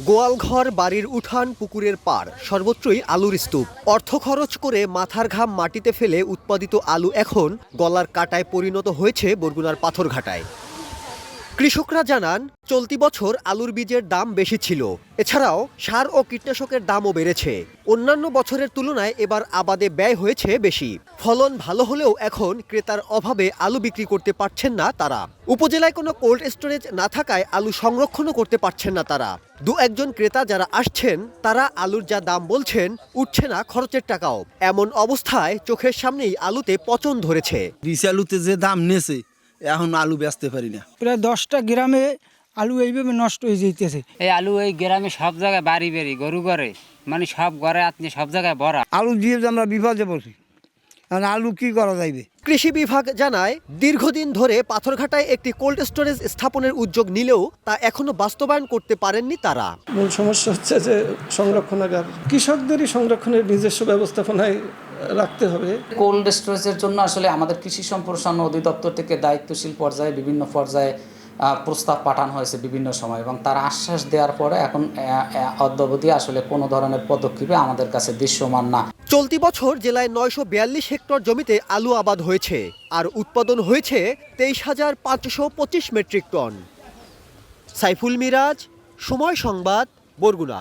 গোয়ালঘর বাড়ির উঠান পুকুরের পার সর্বত্রই আলুর স্তূপ। অর্থ খরচ করে মাথার ঘাম মাটিতে ফেলে উৎপাদিত আলু এখন গলার কাটায় পরিণত হয়েছে বরগুনার পাথরঘাটায়। কৃষকরা জানান, চলতি বছর আলুর বীজের দাম বেশি ছিল। এছাড়াও সার ও কীটনাশকের দামও বেড়েছে। অন্যান্য বছরের তুলনায় এবার আবাদে ব্যয় হয়েছে বেশি। ফলন ভালো হলেও এখন ক্রেতার অভাবে আলু বিক্রি করতে পারছেন না তারা। উপজেলায় কোনো কোল্ড স্টোরেজ না থাকায় আলু সংরক্ষণও করতে পারছেন না তারা। দু একজন ক্রেতা যারা আসছেন, তারা আলুর যা দাম বলছেন, উঠছে না খরচের টাকাও। এমন অবস্থায় চোখের সামনেই আলুতে পচন ধরেছে। আলুতে যে দাম নেছে এখন আলু বেচতে পারি না। প্রায় দশটা গ্রামে আলু এইভাবে নষ্ট হয়ে যেতেছে এই আলু এই গ্রামে সব জায়গায় বাড়ি বাড়ি গরু ঘরে। মানে সব ঘরে আপনি সব জায়গায় ভরা। আলু দিয়ে যে আমরা বিপদে পড়ছি। আলু কি করা যাইবে? কৃষি বিভাগ জানায় দীর্ঘদিন ধরে পাথরঘাটায় একটি কোল্ড স্টোরেজ স্থাপনের উদ্যোগ নিলেও তা এখনও বাস্তবায়ন করতে পারেননি তারা। মূল সমস্যা হচ্ছে যে সংরক্ষণাগার। কৃষকদেরই সংরক্ষণের নিজস্ব ব্যবস্থাপনায় রাখতে হবে। কোল্ড স্টোরেজের জন্য আসলে আমাদের কৃষি সম্প্রসারণ অধিদপ্তর থেকে দায়িত্বশীল পর্যায়ে বিভিন্ন পর্যায়ে প্রস্তাব পাঠানো হয়েছে বিভিন্ন সময় এবং তার আশ্বাস দেওয়ার পরে এখন অদ্যাবধি আসলে কোনো ধরনের পদক্ষেপে আমাদের কাছে দৃশ্যমান না। চলতি বছর জেলায় নয়শো বিয়াল্লিশ হেক্টর জমিতে আলু আবাদ হয়েছে আর উৎপাদন হয়েছে তেইশ হাজার পাঁচশো পঁচিশ মেট্রিক টন। সাইফুল মিরাজ, সময় সংবাদ, বরগুনা।